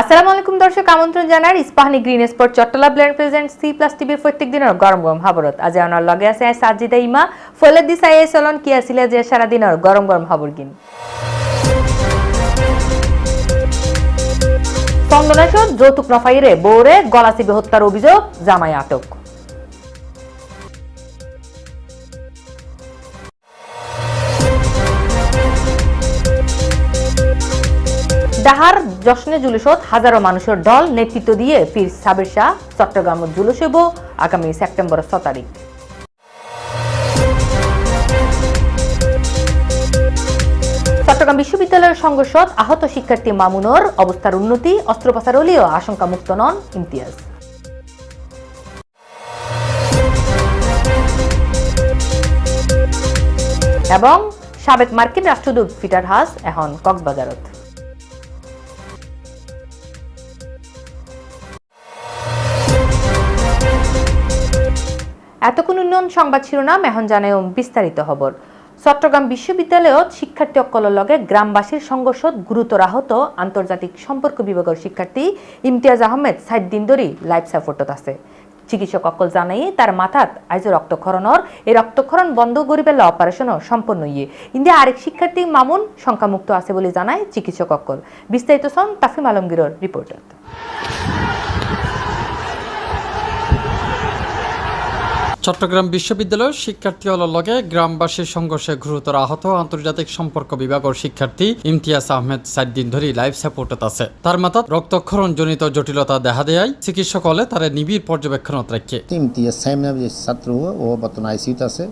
আসসালামু আলাইকুম দর্শক, আমন্ত্রণ জানার Ispahani green spot Chattala blend present C plus টিভির প্রত্যেক দিনের গরম গরম খবরত। আজ আমার লগে আছে সাজিদা ইমা ফলে দিশা এ চলন কি আসিলে যে সারা দিনের গরম গরম খবর গিন চন্দনেশ্বর যৌতুক নফাইরে বৌরে গলা চিবে হত্যার অভিযোগ জামাই আটক। ডাহার জশ্নে জুলুসত হাজারো মানুষের দল নেতৃত্ব দিয়ে পীর সাবির শাহ চট্টগ্রাম জুলুস হইব আগামী সেপ্টেম্বর ছ তারিখ। চট্টগ্রাম বিশ্ববিদ্যালয়ের সংঘর্ষত আহত শিক্ষার্থী মামুনর অবস্থার উন্নতি, অস্ত্রোপচার হলেও আশঙ্কা মুক্ত নন ইমতিয়াজ। এবং সাবেক মার্কিন রাষ্ট্রদূত পিটার হাস এখন কক্সবাজারত। এতক্ষণ উন্নয়ন সংবাদ শিরোনাম, এখন জানায় বিস্তারিত খবর। চট্টগ্রাম বিশ্ববিদ্যালয়ত শিক্ষার্থী অকলের লগে গ্রামবাসীর সংঘর্ষত গুরুতর আহত আন্তর্জাতিক সম্পর্ক বিভাগের শিক্ষার্থী ইমতিয়াজ আহমেদ সাত দিন ধরে লাইফ সাপোর্টত আছে। চিকিৎসক অকল জানাই তার মাথাত আইজ রক্তক্ষরণর এই রক্তক্ষরণ বন্ধ করিবেলা অপারেশনও সম্পন্ন ইয়ে ইন্ডিয়া আরেক শিক্ষার্থী মামুন সংখ্যামুক্ত আছে বলে জানায় চিকিৎসক অকল। বিস্তারিত সন তাফিম আলমগীরের রিপোর্টার চট্টগ্রাম বিশ্ববিদ্যালয়ের শিক্ষার্থী হল লগে গ্রামবাসীর সংঘর্ষে গুরুতর আহত আন্তর্জাতিক সম্পর্ক বিভাগের শিক্ষার্থী ইমতিয়াজ আহমেদ সাত দিন ধরে লাইফ সাপোর্টে আছে। তার মাথা রক্তক্ষরণ জনিত জটিলতা দেখা দেয় চিকিৎসক হলে তারা নিবিড় পর্যবেক্ষণত রাখে। ইমতিয়াজ সাহেব ছাত্র, ও আইসিউতে আছে।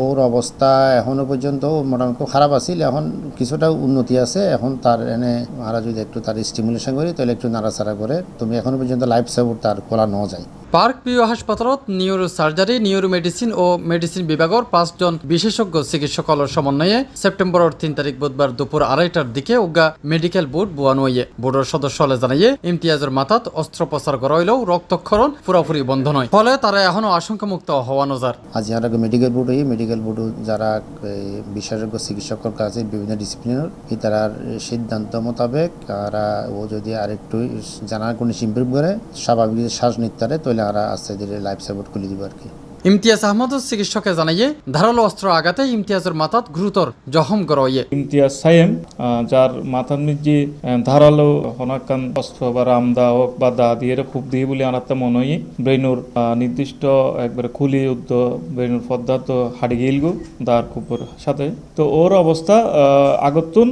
ওর অবস্থা এখনও পর্যন্ত মোটামুটি খুব খারাপ আছিল। এখন কিছুটা উন্নতি আছে। এখন তার এনে আমরা যদি একটু তার স্টিমুলেশন করি তাহলে একটু নাড়াচাড়া করে তুমি এখনও পর্যন্ত লাইফ সাপোর্ট তার খোলা ন যায় পার্ক প্রিয় হাসপাতালত নিউরো সার্জারি নিউরো মেডিসিন ও মেডিসিন বিভাগের পাঁচজন বিশেষজ্ঞ চিকিৎসকলের সমন্বয়ে সেপ্টেম্বরের তিন তারিখ বুধবার দুপুর আড়াইটার দিকে উগা মেডিকেল বোর্ড বুয়ানো হইয়ে বোর্ডের সদস্য হলে জানাইয়ে ইমতিয়াজের মাথাত অস্ত্রোপচার করা হইলেও রক্তক্ষরণ পুরোপুরি বন্ধ নয় ফলে তারা এখনও আশঙ্কামুক্ত হওয়া নজার আজ মেডিকেল বোর্ড হই মেডিকেল বোর্ডও যারা বিশেষজ্ঞ চিকিৎসকর কাছে বিভিন্ন ডিসিপ্লিনের তার সিদ্ধান্ত মোতাবেক তারা, ও যদি আরেকটু জানার কোনো ইম্প্রুভ করে, স্বাভাবিক শ্বাস নিতে পারে, তাহলে আরা আস্তে ধীরে লাইফ সাপোর্ট খুলে দিব আর কি। ইমতিয়াজ আহমদ চিকিৎসকে জানাইয়ে ধারালো অস্ত্র আঘাতে ইমতিয়াজের মাথাত গুরুতর জখম হইয়ে ইমতিয়াজ সাইম যার মাথার আহ, ধারালো হনাকান অস্ত্র বা রামদা হোক বা দা দিয়ে খুব দিয়ে বলে আমার তো মনে হয় ব্রেনুর নির্দিষ্ট একবারে খুলি উদ্দ ব্রেনুর পদ্মা তো হাড়ি গিলগু দার খুবর সাথে। তো ওর অবস্থা আগতুন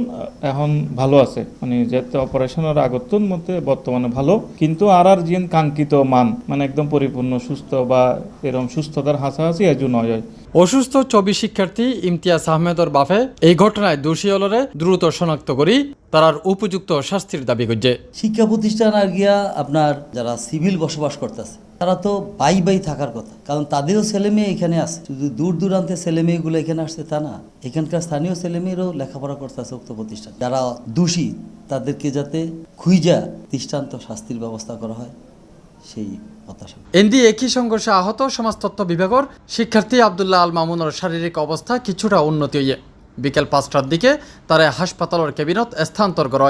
এখন ভালো আছে। মানে যেতে অপারেশনের আগতুন মধ্যে বর্তমানে ভালো। কিন্তু আর আর জিন কাঙ্ক্ষিত মান মানে একদম পরিপূর্ণ সুস্থ বা এরকম সুস্থতার হাসাহাসি এজু নয়। অসুস্থ চবি শিক্ষার্থী ইমতিয়াজ আহমেদর বাফে এই ঘটনায় দোষী হলরে দ্রুত শনাক্ত করি তারার উপযুক্ত শাস্তির দাবি করছে। শিক্ষা প্রতিষ্ঠান আর গিয়া আপনার যারা সিভিল বসবাস করতেছে তারা তো বাই বাই থাকার কথা কারণ তাদেরও ছেলে মেয়ে এখানে আছে। শুধু দূর দূরান্তে ছেলে মেয়েগুলো এখানে আসছে তা না এখানকার স্থানীয় ছেলে মেয়েরাও লেখাপড়া করতেছে উক্ত প্রতিষ্ঠান। যারা দোষী তাদেরকে যাতে খুঁজা দৃষ্টান্ত শাস্তির ব্যবস্থা করা হয়। সেই হতাশা। এনডি একই সংঘর্ষে আহত সমাজতত্ত্ব বিভাগের শিক্ষার্থী আবদুল্লাহ আল মামুনের শারীরিক অবস্থা কিছুটা উন্নতি হইয়ে। বিকেল পাঁচটার দিকে তারা হাসপাতালের কেবিনত স্থানান্তর করা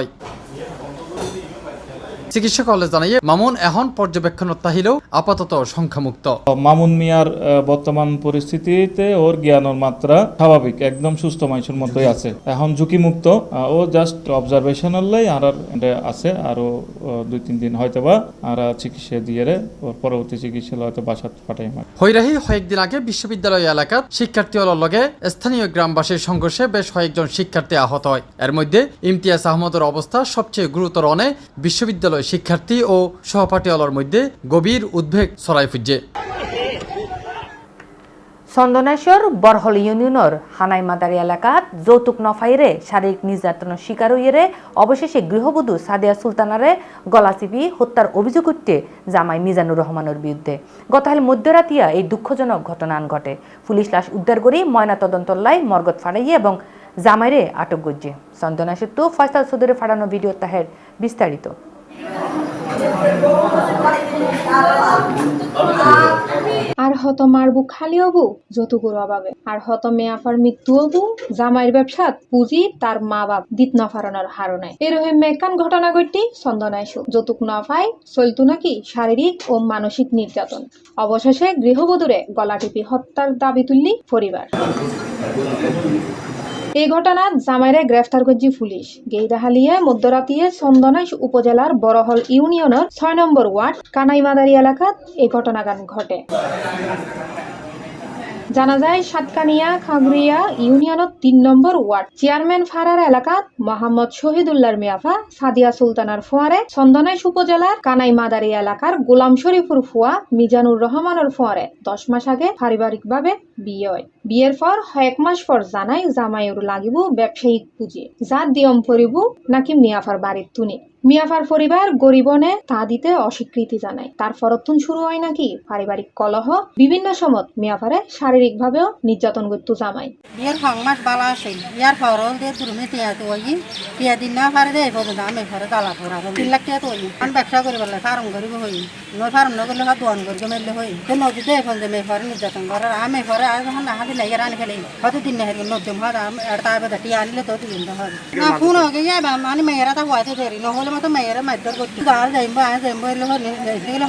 চিকিৎসক হলে জানাইয়ে মামুন এখন পর্যবেক্ষণত তাহিলেও আপাতত সংখ্যামুক্ত মামুন মিয়ার বর্তমান পরিস্থিতিতে ওর জ্ঞানের মাত্রা স্বাভাবিক একদম সুস্থ মানুষের মতোই আছে। এখন ঝুঁকিমুক্ত ও জাস্ট অবজারভেশনাল লাই আর আছে আরও দুই তিন দিন হয়তো বা আর চিকিৎসা দিয়ে ওর পরবর্তী চিকিৎসা হয়তো বাসাত পাঠাই হৈরাহি কয়েকদিন আগে বিশ্ববিদ্যালয় এলাকাত শিক্ষার্থী হলের লগে স্থানীয় গ্রামবাসীর সংঘর্ষে বেশ কয়েকজন শিক্ষার্থী আহত হয়। এর মধ্যে ইমতিয়াজ আহমদের অবস্থা সবচেয়ে গুরুতর অনে বিশ্ববিদ্যালয় শিক্ষার্থী ও সহপাঠী মধ্যে গভীর উদ্বেগ ছড়াই ফুটছে। চন্দনেশ্বর বরহল ইউনিয়নের হানাই মাদারি এলাকাত যৌতুক নফাইরে শারীরিক নির্যাতনের শিকার হইয়েরে অবশেষে গৃহবধূ সাদিয়া সুলতানারে গলাচিপি হত্যার অভিযোগ উঠতে জামাই মিজানুর রহমানের বিরুদ্ধে। গতকাল মধ্যরাতিয়া এই দুঃখজনক ঘটনা ঘটে। পুলিশ লাশ উদ্ধার করে ময়না তদন্তল্লাই মর্গত ফাড়াইয়ে এবং জামাইরে আটক গজ্জে চন্দনেশ্বর তো ফয়সাল সদরে ফাড়ানো ভিডিও তাহের বিস্তারিত। আর হত মারবু খালি হবু যতুকুর অভাবে। আর হত মেয়াফার মৃত্যু হবু, জামাইয়ের ব্যবসাত পুঁজি তার মা বাপ দিত না ফারানোর হারণে এরকম মেকান ঘটনা ঘটি চন্দনাইশু যতুক না পাই চলতু নাকি শারীরিক ও মানসিক নির্যাতন। অবশেষে গৃহবধূরে গলা টিপি হত্যার দাবি তুললি পরিবার। এই ঘটনাত জামাইরে গ্রেফতার করছি পুলিশ। গেইদাহালিয়ে মধ্যরাতিয়ে চন্দনাইশ উপজেলার বড়হল ইউনিয়নের ছয় নম্বর ওয়ার্ড কানাইমাদারি এলাকাত এই ঘটনাগান ঘটে। জানা যায়, সাতকানিয়া, খাগড়িয়া ইউনিয়নত তিন নম্বর ওয়ার্ড। চেয়ারম্যান ফারার এলাকাত মোহাম্মদ শহীদুল্লাহর মিয়াফা, সাদিয়া সুলতানার ফোয়ারে চন্দনাইশ উপজেলার কানাই মাদারি এলাকার গোলাম শরীফুর ফুয়া, মিজানুর রহমানের ফোয়ারে। দশ মাস আগে পারিবারিকভাবে বিয়ে হয়। বিয়ের পর এক মাস পর জানাই জামাইয়ের লাগিব ব্যবসায়িক পুঁজি। যা দিয়ম পরিব নাকি মিয়াফার বাড়ির তুনি। মিয়াফার পরিবার গরিবনে তা দিতে অস্বীকৃতি জানায়। তার ফরতুন শুরু হয় নাকি পারিবারিক কলহ? বিভিন্ন সময় মিয়াফারে শারীরিক ভাবেও নির্যাতন করতো জামাই বিয়ের সং মাস বালা আছিল ইয়ার ফরল দিয়ে তো ওই দিন না দেয় পর্যন্ত আমি ঘরে তালা তিন লাখ তো ওই ব্যবসা ফার্ম করিব হই। নয় ফার্ম নগরলে হা দোয়ান করি মেললে হই। তো নদীতে এখন যে মেয়ে ঘরে নির্যাতন করে আমি ঘরে আর যখন না হাতে ফেলে। দিন না নদ্যম হয়, আর তার বেদা টিয়া আনিলে তো দিন হয়। না, ফোন হোক ইয়া মানে মেয়েরা তা হয়তো দেরি। নহলে মতো মেয়েরা মারধর করতে আর যাইব আর যাইব এলে হলে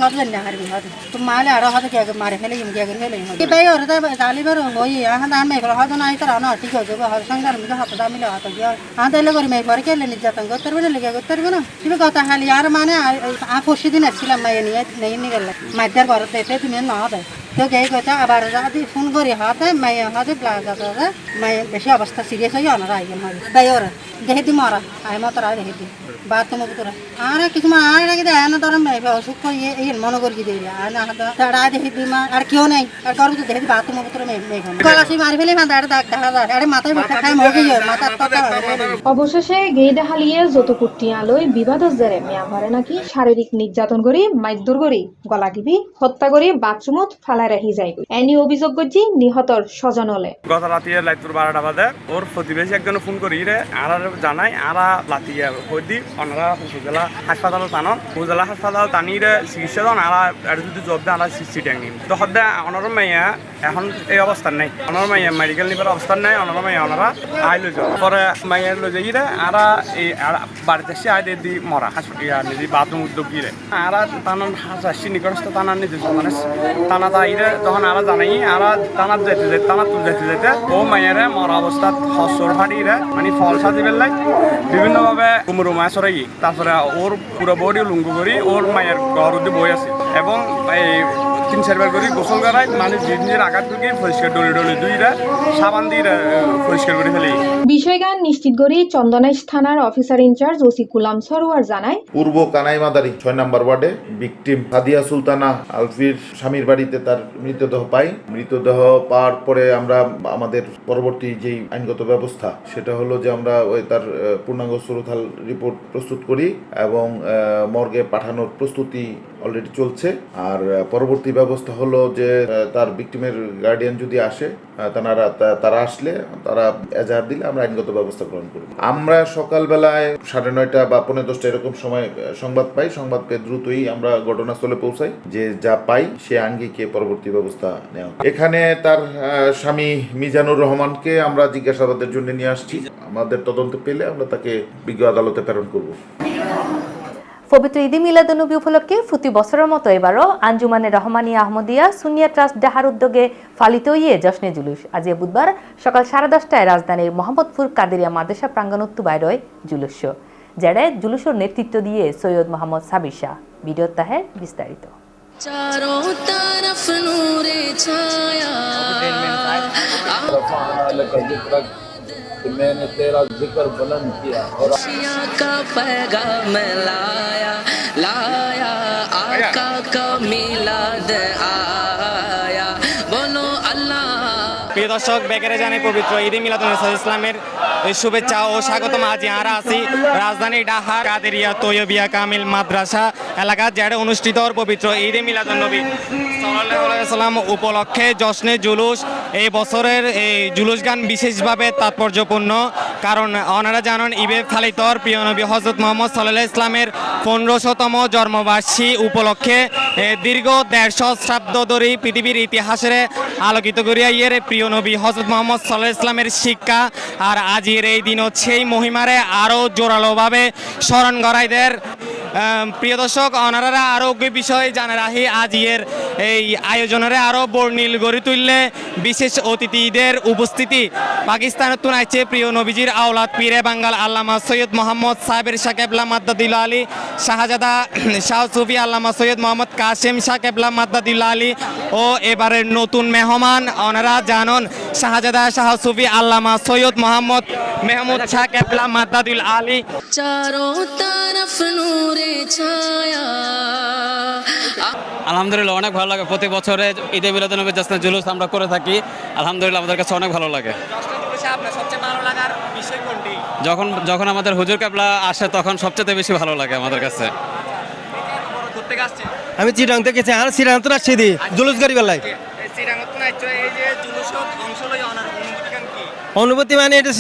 হয়তো জানি না হারবি হয়তো তো মালে আরও হয়তো কে মারে ফেলে ইম কে ফেলে কি বাই ওরে তা তালিবার হই আহান আন মেয়ে হয়তো নাই তার না ঠিক হয়ে যাবে হয়তো সঙ্গে আমি হাত দামিলে হাত গিয়া আন তাইলে করে মেয়ে ঘরে কেলে নির্যাতন করতে পারবে না লেগে করতে পারবে না তুমি কথা খালি আর মানে আ পরশু দিন আসছিলাম মাইয়ে নিয়ে নিয়ে গেলে ঘরে দেখতে তুমি না তো কে কথা আবার যদি ফোন করি হাতে মাইয়ে হাতে প্লাজা মাইয়ে বেশি অবস্থা সিরিয়াস হয়ে অনারা আইগেন হয়। বাই ওরা দেখে দি মরা আই মতো রায় দেখে দি বাদ তোমার ভিতরে আর কিছু আর রাখি দেয় না তোর মেয়ে অসুখ করি এই মনে করি দিয়ে আর না তারা দেখে দি মা, আর কেউ নেই। আর কারও তো দেখে দি ভিতরে মেয়ে মেয়ে গলাসি মারি ফেলে মাথা আর দাগ দেখা যায়। আরে মাথায় বসে খাই মগে মাথা তত অবশেষে গেইদাহালিয়ে যতুকুটি আলোয় বিবাদত জেরে। মিয়াফারে নাকি শারীরিক নির্যাতন করি মাইদুর করি, গলা টিপি, হত্যা করি, বাথরুমত ফালাই রাখি যায় এনি অভিযোগ করছি নিহতর স্বজন হলে গত রাতিয়ে লাইতুর বারোটা বাজে। ওর প্রতিবেশী একজন ফোন করি রে। আর জানাই, আরা লাতিয়ে হইদি ওনারা উপজেলা হাসপাতাল টানন উপজেলা হাসপাতাল টানি রে, চিকিৎসা দেন, আরা আর যদি জব দেন আরা সিসি ট্যাং তো সদ্যা ওনার মাইয়া, এখন এই অবস্থান নাই। ওনার মাইয়া মেডিকেল নিবার অবস্থান নাই ওনার মাইয়া ওনারা আই লই যাও। পরে মাইয়া লই যাই রে, আরা এই বাড়িতে এসে আই দি মরা, হাসপাতাল নিজে বাথরুম উদ্যোগ রে। আরা টানান হাসি নিকটস্থ টানার নিজে টানা তাইরে তখন আরা জানাই আরা টানার যেতে যেতে টানা তুল যেতে যেতে ও মাইয়ারে মরা অবস্থাত হসর ফাটিরে মানে ফল সাজি বেলাই বিভিন্নভাবে কুমুরু মাছ সরাই তারপরে ওর পুরো বডি লুঙ্গু করি, ওর মায়ের ঘর বই আছে। এবং এই তিন চারবার করে গোসল করাই মানে নিজের আঘাত ঢুকে পরিষ্কার ডলি ডলি দুইরা সাবান দিয়ে পরিষ্কার করে ফেলে। বিষয়গান নিশ্চিত করি চন্দনাইশ থানার officer in charge OC Gulam Sarwar জানায় পূর্ব কানাই মাদারি ছয় নম্বর ওয়ার্ডে ভিকটিম সাদিয়া সুলতানা আলফির স্বামীর বাড়িতে তার মৃতদেহ পাই। মৃতদেহ পাওয়ার পরে আমরা আমাদের পরবর্তী যেই আইনগত ব্যবস্থা সেটা হলো যে আমরা ওই তার পূর্ণাঙ্গ সুরথাল রিপোর্ট প্রস্তুত করি এবং মর্গে পাঠানোর প্রস্তুতি অলরেডি চলছে। আর পরবর্তী ব্যবস্থা হলো যে তার ভিকটিমের গার্ডিয়ান যদি আসে তারা তারা আসলে তারা এজাহার দিলে আমরা আইনগত ব্যবস্থা গ্রহণ করব। আমরা সকালবেলায় সাড়ে নয়টা বা পনেরো দশটা এরকম সময় সংবাদ পাই। সংবাদ পেয়ে দ্রুতই আমরা ঘটনাস্থলে পৌঁছাই। যে যা পাই, সে আঙ্গিকে পরবর্তী ব্যবস্থা নেওয়া এখানে তার স্বামী মিজানুর রহমানকে আমরা জিজ্ঞাসাবাদের জন্য নিয়ে আসছি। আমাদের তদন্ত পেলে আমরা তাকে বিজ্ঞ আদালতে প্রেরণ করব। পবিত্র ঈদে মিলাদুনবী উপলক্ষে প্রতি বছরের মতো এবারও আঞ্জুমানে রহমানী আহমদিয়া সুনিয়া ট্রাস্ট ডাহার উদ্যোগে ফালিত ইয়ে জশ্নে জুলুস। আজ এ বুধবার সকাল সাড়ে দশটায় রাজধানীর মোহাম্মদপুর কাদেরিয়া মাদ্রাসা প্রাঙ্গণত্তু বাইরয় জুলুস যেড়ে জুলুসের নেতৃত্ব দিয়ে সৈয়দ মোহাম্মদ সাবির শাহ। ভিডিও তাহের বিস্তারিত। चारों छाया मैंने तेरा ज़िक्र बुलंद किया और का पैगाम लाया लाया, आका का मिलाद आया। প্রিয় দর্শক, বেকারে জানে পবিত্র ঈদে মিলাদুল ইসলামের শুভেচ্ছা ও স্বাগতম। আজ ইয়ারা আছি রাজধানী ডাহার কাদেরিয়া, তৈয়বিয়া, কামিল মাদ্রাসা এলাকা যেটা অনুষ্ঠিত পবিত্র ঈদে মিলাদুল নবী সাল্লাম উপলক্ষে জশ্নে জুলুস, এই বছরের, এই জুলুস গান বিশেষভাবে তাৎপর্যপূর্ণ। কারণ ওনারা জানেন ইবে ফালিতর প্রিয় নবী হজরত মোহাম্মদ সাল্লাহ ইসলামের পনেরোশতম জন্মবার্ষী উপলক্ষে দীর্ঘ দেড়শো শ্রাব্দ ধরে পৃথিবীর ইতিহাসের আলোকিত করিয়া, ইয়ের প্রিয় নবী হজরত মোহাম্মদ সাল্লাহ ইসলামের শিক্ষা আর আজের এই দিন হচ্ছে এই মহিমারে আরও জোরালোভাবে স্মরণ আম, প্রিয় দর্শক, অনারারা আরোগ্য বিষয়ে জানা রাহি আজ এই আয়োজনের আরও বর্ণিল গড়ে তুললে বিশেষ অতিথিদের উপস্থিতি। পাকিস্তানের তুনাইছে প্রিয় নবীজির আওলাদ পীরে বাঙ্গাল আল্লামা সৈয়দ মোহাম্মদ সাহেবের সাকেবলা মাদ্দাদিল আলী, শাহজাদা শাহ সুফি আল্লামা সৈয়দ মোহাম্মদ কাসেম সাকেবলা মাদ্দাদিল্লা আলী ও এবারের নতুন মেহমান অনারা জানন, শাহজাদা শাহ সুফি আল্লামা সৈয়দ মোহাম্মদ মেহমুদ কেবলা মাদ্দাদুল আলী। চারো তারফ আলহামদুলিল্লাহ অনেক ভালো লাগে। প্রতি বছরে ঈদে মিলাদুলনবী জাসনা জুলুস আমরা করে থাকি। আলহামদুলিল্লাহ আমাদের কাছে অনেক ভালো লাগে। যখন যখন আমাদের হুজুর কাবলা আসে তখন সবচেয়ে বেশি ভালো লাগে আমাদের কাছে। আমি চিরাং থেকে আর চিরাং তো রাখছি দি জুলুস গাড়ি বেলায় অনুভূতি কেন কি? অনুভূতি মানে এটা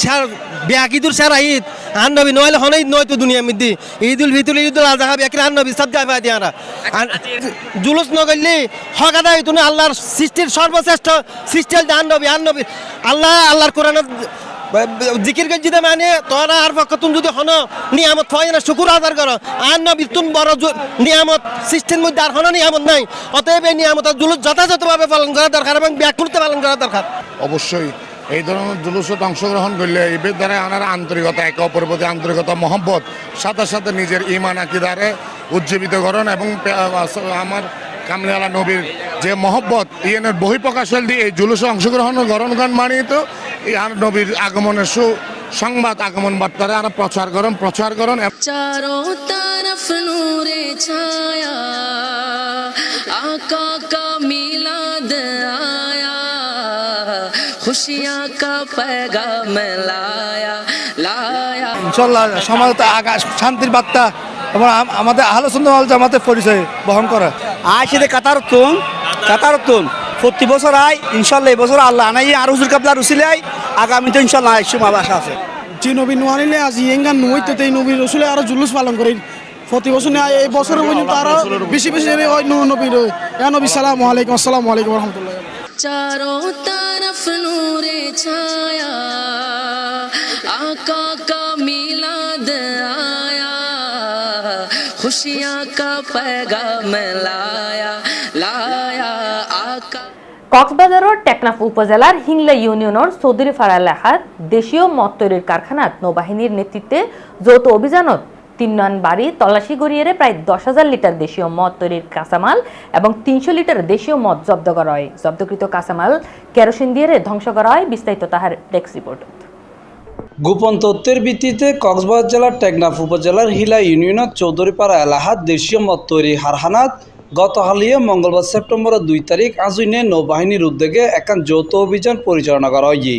সার ব্যাকি দূর সার ঈদ? আন নবী নইলে হন নয় তো দুনিয়া মিদ্দি ঈদ উল ফিতর ঈদ উল আজহা ব্যাকি আন নবী সাদ গায়ে দিয়ে আরা জুলুস নগরলি হকাদা তুমি আল্লাহর সৃষ্টির সর্বশ্রেষ্ঠ সৃষ্টি আন নবী আন নবী আল্লাহ, আল্লাহর কোরআন জিকির গঞ্জি দে মানে তোরা আর পক্ষ তুমি যদি হন, নিয়ামত হয় না, শুকুর আদার করো। আর নবী তুমি বড় নিয়ামত, সৃষ্টির মধ্যে আর হন নিয়ামত নাই। অতএব এই নিয়ামত জুলুস যথাযথভাবে পালন করা দরকার এবং ব্যাকুলতে পালন করা দরকার। অবশ্যই। এই ধরনের জুলুসত অংশগ্রহণ করলে এবার দ্বারা আনার আন্তরিকতা, একে অপরের প্রতি আন্তরিকতা, মহব্বত, সাথে সাথে নিজের ইমান আকিদারে উজ্জীবিত করেন এবং আমার কামলিয়ালা নবীর যে মহব্বত ইয়েনের বহি প্রকাশল দিয়ে এই জুলুসে অংশগ্রহণ গ্রহণ গান মানিয়ে তো আর নবীর আগমনের সু সংবাদ আগমন বার্তারে আর প্রচার করেন প্রচার করেন। চারো তারফ নূরে ছায়া। का पैगाम लाया लाया ইনশাল্লাহ সমাজ আকাশ শান্তির বার্তা এবং আম- আমাদের আলোচনা হল জামাতের পরিচয় বহন করে আয় সেটা কাতার তুন কাতার তুন প্রতি বছর আয় ইনশাল্লাহ এই বছর আল্লাহ আনাই আর হুজুর কাবলা রুসিলে আয় আগামীতে ইনশাল্লাহ আইসুম আশা আছে যে নবী নোয়ানিলে আজ ইয়েঙ্গান নইতে এই নবী রসুলে আরো জুলুস পালন করি প্রতি বছর নেয় এই বছরের পর্যন্ত আরো বেশি বেশি ওই নবীর ইয়া নবী সালাম আলাইকুম আসসালামু আলাইকুম রহমতুল্লাহ चारों तरफ नूरे छाया आका का मिलाद आया खुशियाँ का पैगाम लाया लाया आका কক্সবাজারের টেকনাফ উপজেলার হিংলা ইউনিয়নের চৌধুরী ফাড়া এলাকাত দেশীয় মদ তৈরির কারখানাত নৌবাহিনীর নেতৃত্বে যৌথ অভিযানত তিন নন বাড়ি তল্লাশি গড়িয়ে প্রায় দশ হাজার লিটার দেশীয় মদ তৈরির কাঁচামাল এবং তিনশো লিটার দেশীয় মদ জব্দ করা হয় জব্দকৃত কাঁচামাল কেরোসিন দিয়ে ধ্বংস করা হয় বিস্তারিত তাহার ডেস্ক রিপোর্ট। গোপন তথ্যের ভিত্তিতে কক্সবাজার জেলার টেকনাফ উপজেলার হিলা ইউনিয়নের চৌধুরীপাড়া এলাহাত দেশীয় মদ তৈরি হারহানাত গত হালিয়ে মঙ্গলবার সেপ্টেম্বরের দুই তারিখ আজুইনে নৌবাহিনীর উদ্যোগে একান যৌথ অভিযান পরিচালনা করা হয়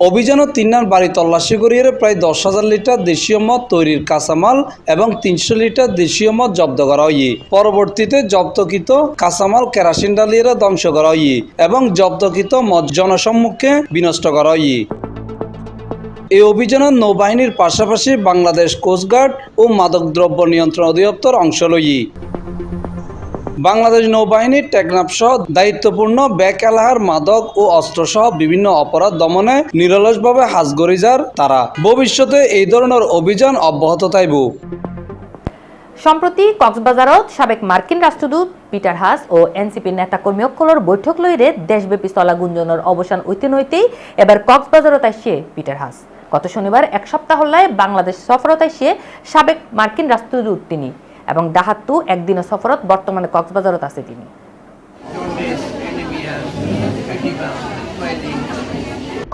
অভিযানত তিননার বাড়ি তল্লাশি করিয়ে প্রায় দশ হাজার লিটার দেশীয় মদ তৈরির কাঁচামাল এবং তিনশো লিটার দেশীয় মদ জব্দ করা হয়। পরবর্তীতে জব্দকৃত কাঁচামাল কেরাসিন ডালিয়ে ধ্বংস করা হয় এবং জব্দকৃত মদ জনসম্মুখে বিনষ্ট করা হয়। এই অভিযানত নৌবাহিনীর পাশাপাশি বাংলাদেশ কোস্টগার্ড ও মাদকদ্রব্য নিয়ন্ত্রণ অধিদপ্তর অংশ লই বাংলাদেশ নৌবাহিনীর টেকনাফ সহ দায়িত্বপূর্ণ এলাহার মাদক ও অস্ত্রসহ বিভিন্ন অপরাধ দমনে নিরলসভাবে হাজগরিজার তারা। ভবিষ্যতে এই ধরনের অভিযান অব্যাহত থাকব। সম্প্রতি কক্সবাজারত সাবেক মার্কিন রাষ্ট্রদূত পিটার হাস ও এনসিপির নেতাকর্মীসকলের বৈঠক লইরে দেশব্যাপী স্থলা গুঞ্জনের অবসান হইতে নইতেই এবার কক্সবাজারত আসছে পিটার হাস। গত শনিবার এক সপ্তাহ হল্লায় বাংলাদেশ সফরত আসছে সাবেক মার্কিন রাষ্ট্রদূত তিনি। এবং ডাহাত্তু একদিনের সফরত বর্তমানে কক্সবাজারত আছে তিনি।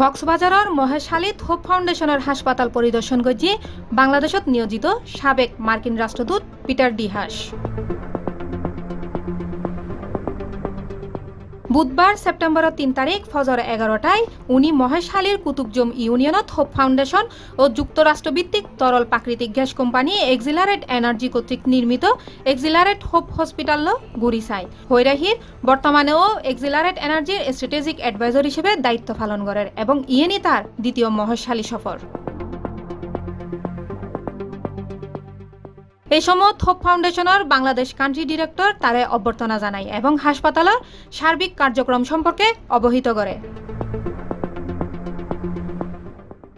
কক্সবাজারের মহেশালী হোপ ফাউন্ডেশনের হাসপাতাল পরিদর্শন করছে বাংলাদেশত নিয়োজিত সাবেক মার্কিন রাষ্ট্রদূত পিটার ডি বুধবার সেপ্টেম্বরের তিন তারিখ ফজর এগারোটায় উনি মহেশালীর কুতুবজম ইউনিয়নত হোপ ফাউন্ডেশন ও যুক্তরাষ্ট্রভিত্তিক তরল প্রাকৃতিক গ্যাস কোম্পানি এক্সিলারেট এনার্জি কর্তৃক নির্মিত এক্সিলারেট হোপ হসপিটাল গৈরাই হৈরাহির বর্তমানেও এক্সিলারেট এনার্জির স্ট্র্যাটেজিক অ্যাডভাইজার হিসেবে দায়িত্ব পালন করেন এবং ইয়েনি তার দ্বিতীয় মহেশালী সফর। এই সময় থোপ ফাউন্ডেশনের বাংলাদেশ কান্ট্রি ডিরেক্টর তারে অভ্যর্থনা জানায় এবং হাসপাতালের সার্বিক কার্যক্রম সম্পর্কে অবহিত করে।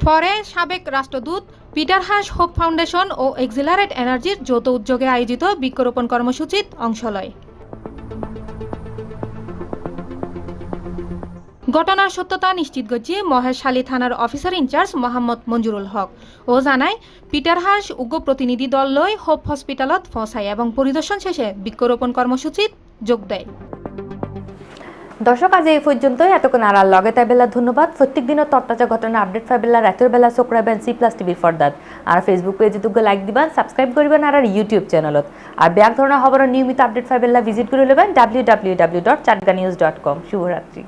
পরে সাবেক রাষ্ট্রদূত পিটার হাস হোপ ফাউন্ডেশন ও এক্সিলারেট এনার্জির যৌথ উদ্যোগে আয়োজিত বৃক্ষরোপণ কর্মসূচিত অংশ লয়। ঘটনার সত্যতা নিশ্চিত করছে মহেশখালী থানার officer in charge Mohammad Manjurul Haque. ও জানায় পিটার হাস উগ্র প্রতিনিধি দল লৈ হোপ হসপিটালত পৌঁছায় এবং পরিদর্শন শেষে বৃক্ষরোপণ কর্মসূচিত যোগ দেয়। দর্শক, আজ এই পর্যন্তই। এতক্ষণ আর আর লগে তাই বেলা ধন্যবাদ। প্রত্যেক দিনের তত্তাজা ঘটনা আপডেট পাই বেলা রাতের বেলা চোখরাবেন সি প্লাস টিভির ফর্দাত আর ফেসবুক পেজে তুগে লাইক দিবেন সাবস্ক্রাইব করবেন আর আর ইউটিউব চ্যানেলত আর ব্যাক ধরনের খবরের নিয়মিত আপডেট পাই বেলা ভিজিট করে নেবেন W W W dot Chatga news dot com শুভরাত্রি।